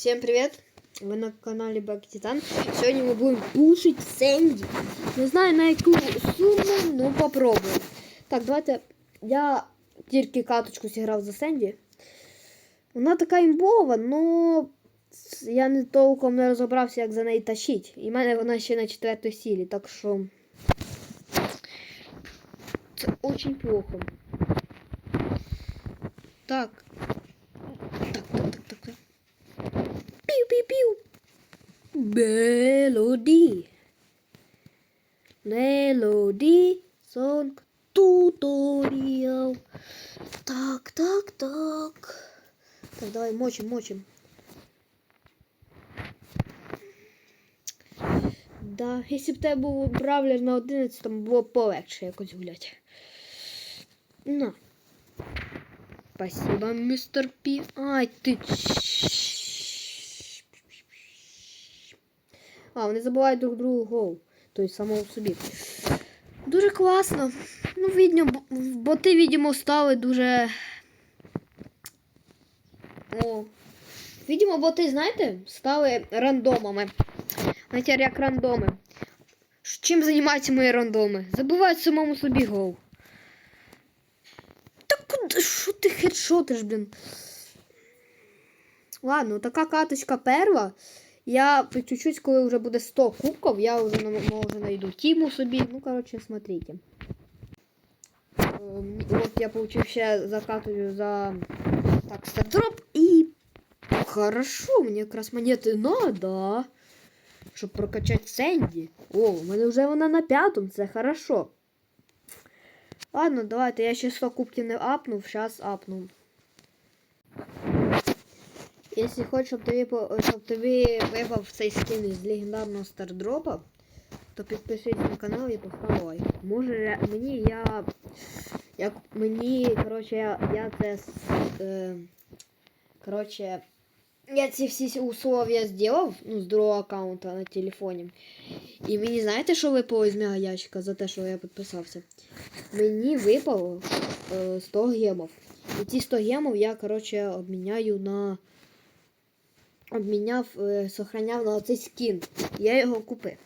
Всем привет! Вы на канале Бак Титан. Сегодня мы будем пушить Сэнди. Не знаю на яку суму, ну попробуем. Так, давайте. Я тільки каточку зіграв за Сенді. Вона така імбова, но я не толком не розібрався, як за неї тащить. І в мене вона ще на четвертій сілі, так що. Це очень плохо. Так. Так, Мелоді. Мелоді. Сонг. Туторіал. Так, так, так. Так, давай мочим, мочим. Да, якщо б тебе був бравлер на 11, було б полегше якось гулять. На. Спасибо, мистер Пі. Ай, ти. ч- А, вони забувають друг другу гол. Тобто самого собі. Дуже класно. Ну, відньо, боти, відомо, стали дуже. О. Відомо, боти, знаєте, стали рандомами. Знаєте, як рандоми. Чим займаються мої рандоми? Забувають самому собі гол. Та куди? Що ти хедшотиш, блін? Ладно, така каточка перва. Я по чуть-чуть, коли вже буде 100 кубків, я вже може знайду тіму собі. Ну, коротше, смотрите. Ем, От я получив ще закатую за так, стардроп і. Хорошо, мені якраз монети надо. Щоб прокачати Сенді. О, у мене вже вона на п'ятому, це хорошо. Ладно, давайте, я ще 100 кубків не апнув, зараз апну. Якщо хочеш, щоб тобі, щоб тобі випав цей скін із легендарного стардропа, то підпишись на канал і постав лайк. Може мені я. Як мені, коротше, я, я це. Е, коротше, я ці всі условия зробив, ну, з другого аккаунта на телефоні. І мені знаєте, що випало з мега ящика за те, що я підписався? Мені випало е, 100 гемов. І ці 100 гемов я, коротше, обміняю на. Обміняв, е, сохраняв на оцей скін. Я його купив.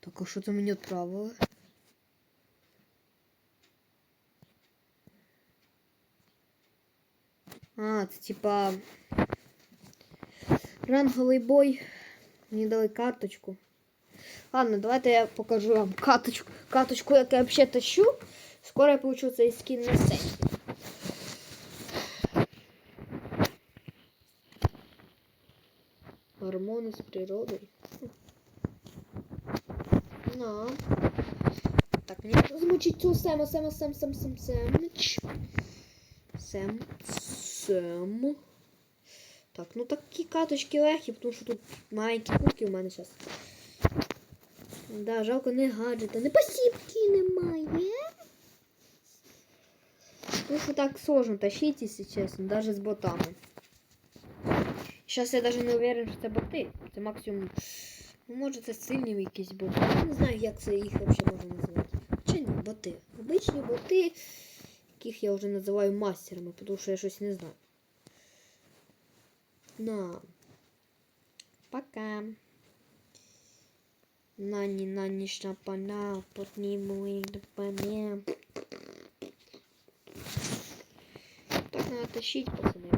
Так, а що це мені відправили? А, це типа. Ранговий бой. Мені дали карточку. Ладно, давайте я покажу вам карточку, карточку, яку я взагалі тащу. Скоро я получу цей скін на сцені. Гормони з природою. На. Так, мені треба змучить цю Сема, Сема, Сем, Сем, Сем, Семич. Сем, Сем. Так, ну такі каточки легкі, тому що тут маленькі кубки у мене зараз. Да, жалко не гаджета, не посіпки немає. Ну що так сложно тащить, якщо чесно, навіть з ботами. Зараз я навіть не уверен, що це боти. Це максимум. Ну, може це сильні якісь боти. Я не знаю, як це їх взагалі можна назвати. Чи ні, боти. Обичні боти, яких я вже називаю мастерами, тому що я щось не знаю. На. Пока. Нані, нані, шапана, поднімуй до паня. Так надо тащить, пацани.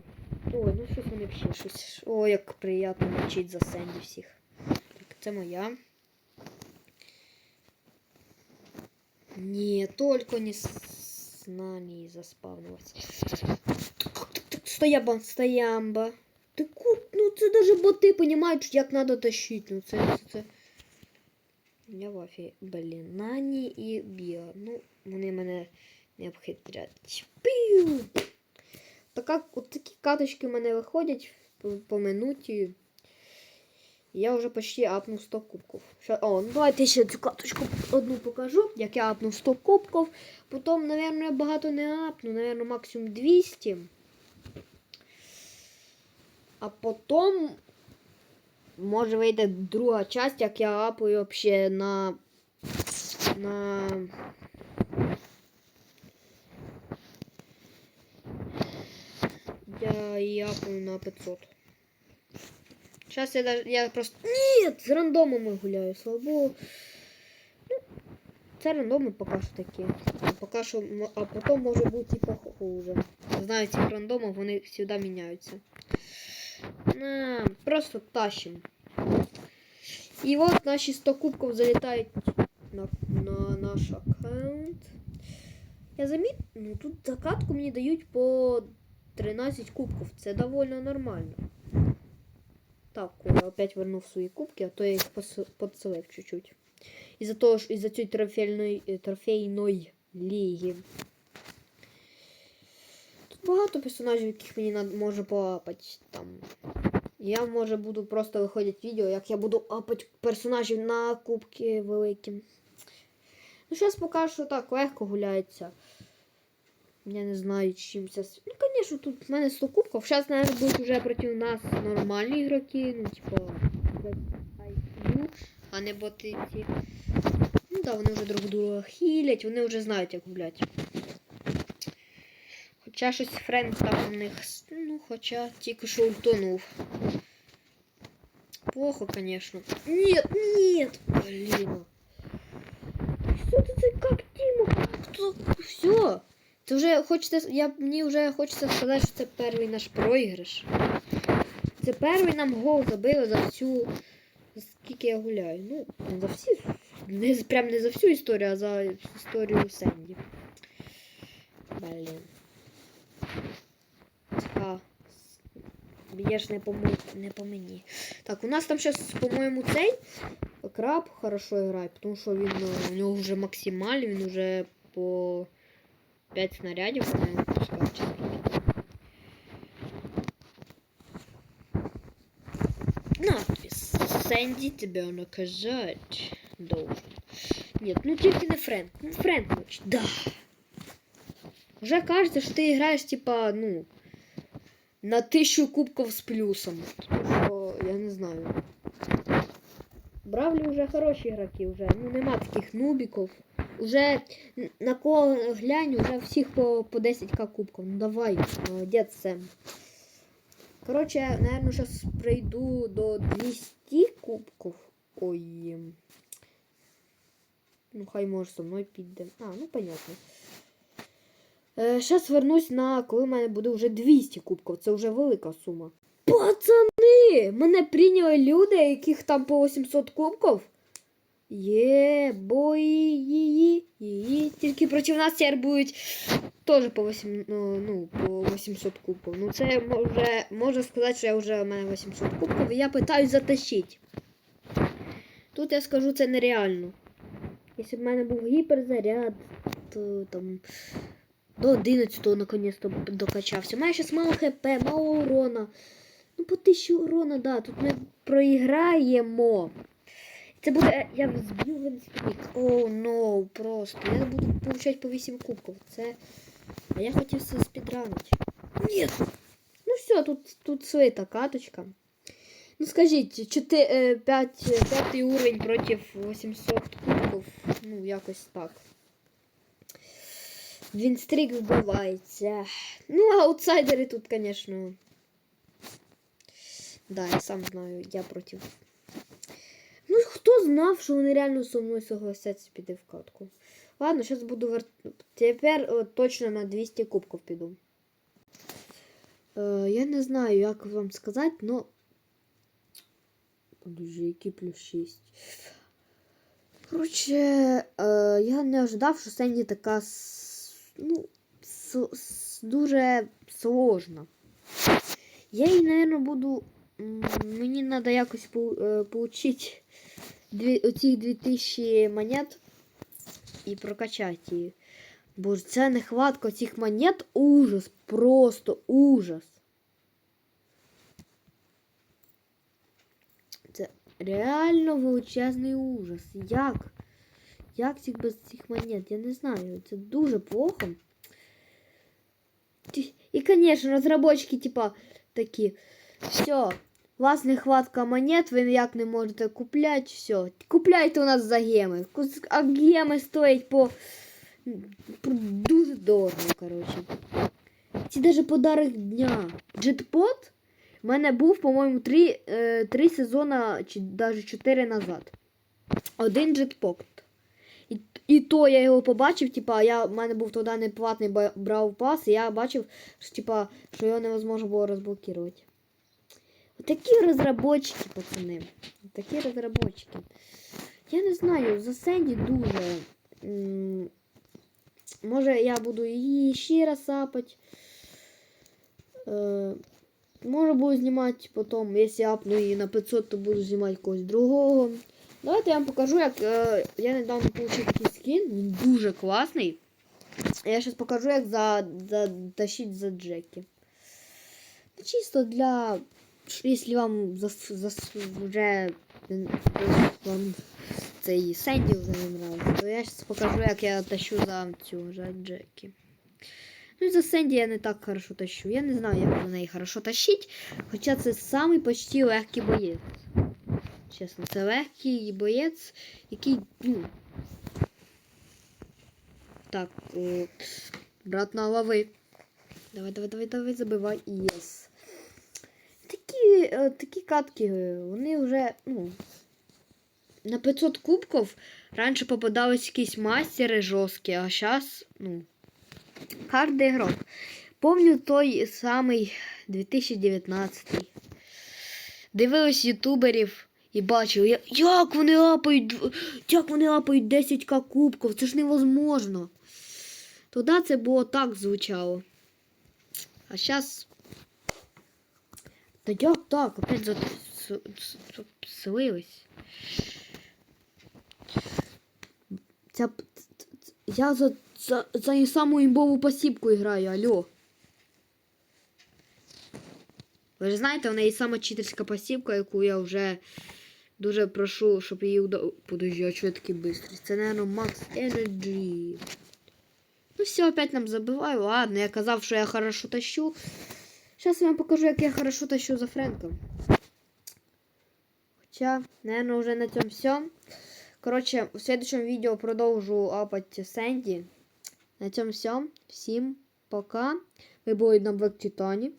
Ой, ну щось вони щось. Ой, як приємно мочить за Сенді всіх. Так, це моя. Ні, тільки не с Нані заспавнилась. Стояба, стоямба. Ти ку... Ну це даже боти розуміють, як треба тащити. Ну це, це, це. Я в афі, блін, Нані і Біа. Ну, вони мене не обхитрять. Піу! Така, от такі каточки в мене виходять по, минуті. Я вже почти апнув 100 кубків. О, ну давайте ще цю каточку одну покажу, як я апнув 100 кубків. Потім, мабуть, я багато не апну, мабуть, максимум 200. А потім може вийде друга часть, як я апаю взагалі на. на. Я і апаю на 500. Зараз я, даже- я просто. Ні, з рандомами гуляю, слава Богу. Ну, це рандоми поки що такі. А, поки що, а потім може бути типа хуже. Знаю, цих рандомів вони завжди міняються. На, просто тащим. І от наші 100 кубків залітають на, на наш аккаунт. Я заміт, ну тут закатку мені дають по 13 кубків. Це доволі нормально. Так, я опять вернув свої кубки, а то я їх подселив чуть-чуть. Із-за того ж, із-за цієї трофейної, е, трофейної ліги. Тут багато персонажів, яких мені над- може поапати там. Я може буду просто виходити відео, як я буду апати персонажів на кубки великі. Ну, зараз поки що так легко гуляється. Я не знаю, чим це. Ну, звісно, тут в мене 100 кубків. Зараз, мабуть, будуть вже проти нас нормальні ігроки. Ну, типа, без IQ, а не боти ці. Ну так, да, вони вже друг друга хілять, вони вже знають, як гуляти. Хоча щось френд там у них. Ну, хоча тільки що ультонув. Плохо, конечно. Нет, нет, блин. Что ты, ты как Тима? Кто? Все. Це вже хочеться, я, мені вже хочеться сказати, що це перший наш проіграш. Це перший нам гол забили за всю. Скільки я гуляю. Ну, не за всі. Не, прям не за всю історію, а за історію Сенді. Блін. А, ж не по, не по мені. Так, у нас там зараз, по-моєму, цей краб хорошо грає, тому що він е, у нього вже максимальний, він вже по 5 снарядів, по-моєму, пускав чи скільки. Надпис. Сэнди тебя наказать должен. Нет, ну тільки не Фрэнк. Ну, Фрэнк, значит, да. Уже кажется, что ты играешь, типа, ну, на тысячу кубков с плюсом. Тому що, я не знаю. Бравлі вже хороші ігроки, вже. Ну, нема таких нубіків. Уже на кого глянь, уже всіх по, по 10к кубків. Ну давай, молодець Сем. Короче, наверное, сейчас пройду до 200 кубков. Ой. Ну, хай може со мною піде. А, ну понятно. Е, Зараз вернусь на коли в мене буде вже 200 кубків. Це вже велика сума. Пацани! Мене прийняли люди, яких там по 800 кубків. Є, бої, Тільки проти нас тепер будуть теж по 8, ну, ну, по 800 кубків. Ну це може, можна сказати, що я вже у мене 800 кубків, і я питаюсь затащити. Тут я скажу, це нереально. Якщо б в мене був гіперзаряд, то там до 11-го наконец-то докачався. У мене зараз мало хп, мало урона. Ну, по 1000 урона, да, тут ми проіграємо. Це буде. Я зб'ю винстик. О, ну, просто. Я буду получати по 8 кубків. Це. А я хотів це спідранити. Ні. Ну все, тут, тут свита каточка. Ну скажіть, 4, 5, 5 уровень проти 800 кубків. Ну, якось так. Вінстрік вбивається. Ну, аутсайдери тут, звісно. Да, я сам знаю, я проти. Хто знав, що вони реально зі мною согласяться піти в катку. Ладно, зараз буду вер... Тепер о, точно на 200 кубків піду. Е, я не знаю, як вам сказати, но. Подожди, який плюс 6. Коротше, е, я не ожидав, що Сенді така ну, с- с- дуже сложна. Я її, наверное, буду. Мені треба якось е, получити дві, оці 2000 монет і прокачати її. Бо ж ця нехватка цих монет ужас, просто ужас. Це реально величезний ужас. Як? Як цих без цих монет? Я не знаю. Це дуже плохо. Ті- І, конечно, розробники, типа, такі. Все, у вас нехватка монет, ви ніяк не можете купляти. Все. Купляйте у нас за геми. А геми стоять по. дуже дорого, короче. Ці даже подарок дня. Джетпот У мене був, по-моєму, три, е, три сезона чи навіть чотири назад. Один джетпокт. І, і то я його побачив, типа, я, в мене був тоді неплатний брав пас, і я бачив, що, типа, що його невозможно було розблокувати. Такі розработчики, пацани. Такі розработчики. Я не знаю, за Сенді дуже. Може я буду її ще раз сапати. Е, може буду знімати потім, якщо апну її на 500, то буду знімати когось другого. Давайте я вам покажу, як е, я недавно отримав такий скін, він дуже класний. Я зараз покажу, як за, затащить за Джекі. Ну, Чисто для. Якщо вам зас, зас, вже е, вам цей Сенді вже не нравиться, то я зараз покажу, як я тащу за цю за Джекі. Ну і за Сенді я не так хорошо тащу. Я не знаю, як за неї хорошо тащить. Хоча це самий почти легкий боєць. Чесно, це легкий боєць, який, ну. Так, брат на лави. Давай, давай, давай, давай, забивай. Єс. Е, такі катки, е, вони вже, ну. На 500 кубків раніше попадались якісь мастери жорсткі, а зараз, ну. Кожний ігрок. Помню той самий 2019. Дивилась ютуберів і бачив, як вони лапають, як вони лапають 10к кубків, це ж невозможно. Тоді це було так звучало. А зараз. Та як так? Опять за... с- с- с- Ця... Я за, за, за саму імбову пасібку граю, алло. Ви ж знаєте, в неї сама читерська пасівка, яку я вже дуже прошу, щоб її удав. Подожди, а чого я такий бистрий? Це, наверное, Max Energy. Ну все, опять нам забиваю. Ладно, я казав, що я хорошо тащу. Зараз я вам покажу, як я хорошо тащу за Френком. Хоча, наверное, вже на цьому все. Коротше, в следующем відео продовжу апати Сенді. На цьому все. Всім пока. Ви були на Black Титані.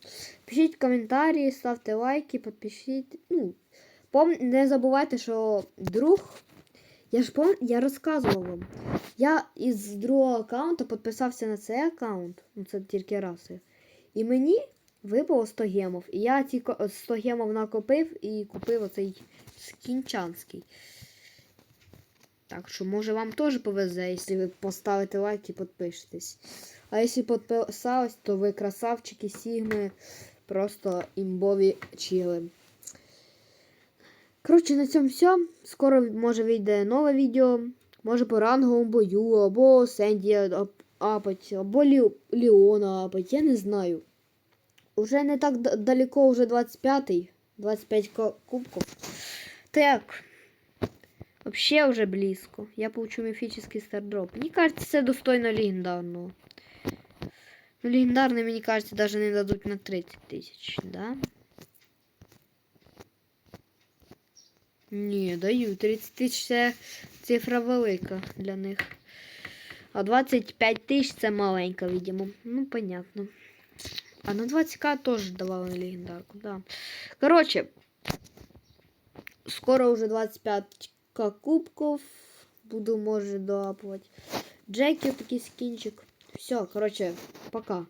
Пишіть коментарі, ставте лайки, підпишіть. Ну, пом... Не забувайте, що друг. Я ж пом... я розказував вам. Я із другого аккаунту підписався на цей аккаунт. Ну, це тільки раз. І мені випало 100 гемов. І я ці 100 гемов накопив і купив оцей скінчанський. Так що, може, вам теж повезе, якщо ви поставите лайк і підпишетесь. А якщо підписались, то ви красавчики, сігми, просто імбові чили. Коротше, на цьому все. Скоро може вийде нове відео. Може по ранговому бою, або Сенді апать, або Лі... Ліона апать, я не знаю. Уже не так далеко, вже 25-й. 25 ко- кубков. Так. Вообще уже близко. Я получу мифический стардроп. Мне кажется, це достойно легендарного. Ну, легендарный, мне кажется, даже не дадут на 30 тысяч, да? Не, даю. 30 тисяч це цифра велика для них. А 25 тисяч це маленька, видимо. Ну, понятно. А на 20к теж давали легендарку, да. Короче, скоро уже 25к кубков. Буду, може, доапувати. Джеки такий скінчик. Все, короче, пока.